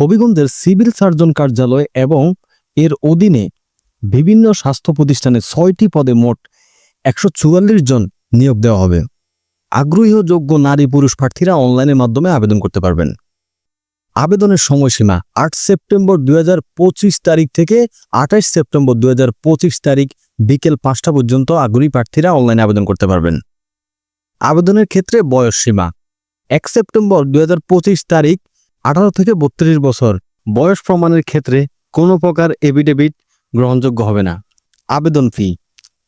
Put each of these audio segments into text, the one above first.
হবিগঞ্জের civil surgeon কার্যালয় এবং এর অধীনে বিভিন্ন স্বাস্থ্য প্রতিষ্ঠানে ছয়টি পদে মোট একশো চুয়াল্লিশ জন নিয়োগ দেওয়া হবে। আগ্রহী যোগ্য নারী পুরুষ প্রার্থীরা অনলাইনের মাধ্যমে আবেদন করতে পারবেন। আবেদনের সময়সীমা আট সেপ্টেম্বর দু হাজার পঁচিশ তারিখ থেকে আঠাশ সেপ্টেম্বর দু হাজার পঁচিশ তারিখ বিকেল পাঁচটা পর্যন্ত আগ্রহী প্রার্থীরা অনলাইনে আবেদন করতে পারবেন। আবেদনের ক্ষেত্রে বয়স সীমা এক সেপ্টেম্বর দু হাজার পঁচিশ তারিখ আঠারো থেকে বত্রিশ বছর বয়স প্রমাণের ক্ষেত্রে কোনো প্রকার এভিডেভিট গ্রহণযোগ্য হবে না। আবেদন ফি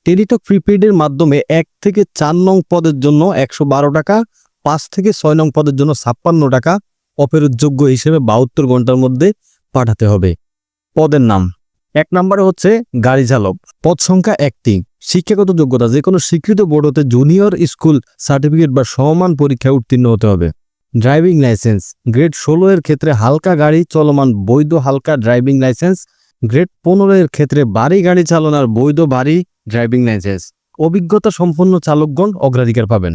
টেলিটক প্রিপেইডের মাধ্যমে এক থেকে চার নং পদের জন্য একশো বারো টাকা, পাঁচ থেকে ছয় নং পদের জন্য ছাপ্পান্ন টাকা অপেরোযোগ্য হিসেবে বাহাত্তর ঘণ্টার মধ্যে পাঠাতে হবে। পদের নাম। এক নম্বরে হচ্ছে গাড়ি চালক। পদ সংখ্যা একটি। শিক্ষাগত যোগ্যতা যে কোনো স্বীকৃত বোর্ড হতে জুনিয়র স্কুল সার্টিফিকেট বা সমান পরীক্ষায় উত্তীর্ণ হতে হবে। Driving licence. গ্রেড ষোলো এর ক্ষেত্রে হালকা গাড়ি চলমান বৈধ হালকা ড্রাইভিং লাইসেন্স। গ্রেড পনেরো এর ক্ষেত্রে বাড়ি গাড়ি চালনার বৈধ বাড়ি ড্রাইভিং লাইসেন্স। অভিজ্ঞতা সম্পন্ন চালকগণ অগ্রাধিকার পাবেন।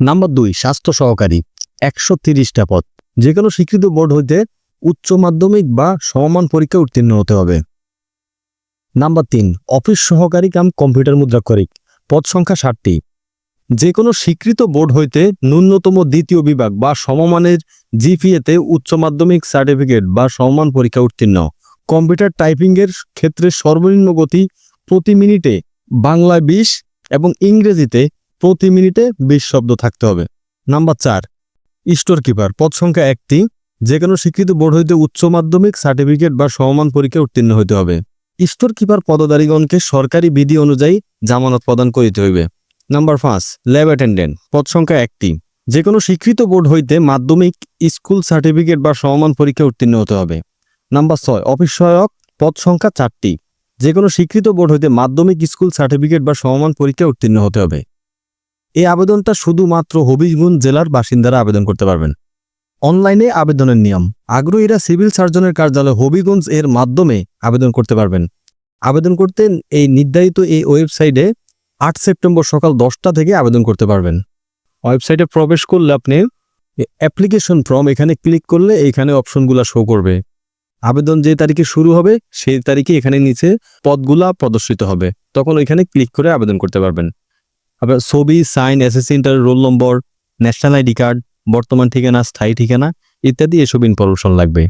নাম্বার দুই, স্বাস্থ্য সহকারী। একশো তিরিশটা পদ। যে কোনো স্বীকৃত বোর্ড হইতে উচ্চ মাধ্যমিক বা সমমান পরীক্ষা উত্তীর্ণ হতে হবে। নাম্বার তিন, অফিস সহকারী কাম কম্পিউটার মুদ্রাক্ষরিক। পদ সংখ্যা ষাটটি। যে কোনো স্বীকৃত বোর্ড হইতে ন্যূনতম দ্বিতীয় বিভাগ বা সমমানের জিপিএতে উচ্চ মাধ্যমিক সার্টিফিকেট বা সমমান পরীক্ষা উত্তীর্ণ। কম্পিউটার টাইপিংয়ের ক্ষেত্রে সর্বনিম্ন গতি প্রতি মিনিটে বাংলায় বিশ এবং ইংরেজিতে প্রতি মিনিটে বিশ শব্দ থাকতে হবে। নাম্বার চার স্টোর কিপার পদ সংখ্যা একটি। যে কোনো স্বীকৃত বোর্ড হইতে উচ্চ মাধ্যমিক সার্টিফিকেট বা সমমান পরীক্ষা উত্তীর্ণ হইতে হবে। স্টোর কিপার পদধারীগণকে সরকারি বিধি অনুযায়ী জামানত প্রদান করিতে হইবে। নাম্বার পাঁচ ল্যাব অ্যাটেন্ডেন্ট পদ সংখ্যা একটি। যে কোনো স্বীকৃত বোর্ড হইতে মাধ্যমিক স্কুল সার্টিফিকেট বা সমমান পরীক্ষা উত্তীর্ণ হতে হবে। নাম্বার ছয় অফিস সহায়ক, পদ সংখ্যা চারটি। যে কোনো স্বীকৃত বোর্ড হইতে মাধ্যমিক স্কুল সার্টিফিকেট বা সমমান পরীক্ষা উত্তীর্ণ হতে হবে। এই আবেদনটা শুধুমাত্র হবিগঞ্জ জেলার বাসিন্দারা আবেদন করতে পারবেন। অনলাইনে আবেদনের নিয়ম। আগ্রহীরা সিভিল সার্জনের কার্যালয় হবিগঞ্জ এর মাধ্যমে আবেদন করতে পারবেন। আবেদন করতে এই নির্ধারিত এই ওয়েবসাইটে আট সেপ্টেম্বর সকাল দশটা থেকে আবেদন করতে পারবেন। ওয়েবসাইটে প্রবেশ করলে আপনি অ্যাপ্লিকেশন ফর্ম এখানে ক্লিক করলে এখানে অপশনগুলো শো করবে। আবেদন যে তারিখে শুরু হবে, সেই তারিখে এখানে নিচে পদগুলা প্রদর্শিত হবে। তখন ওইখানে ক্লিক করে আবেদন করতে পারবেন। আপনার ছবি, sign, SSC, inter, roll number, national ID card, বর্তমান ঠিকানা, স্থায়ী ঠিকানা ইত্যাদি এসব ইনফরমেশন লাগবে।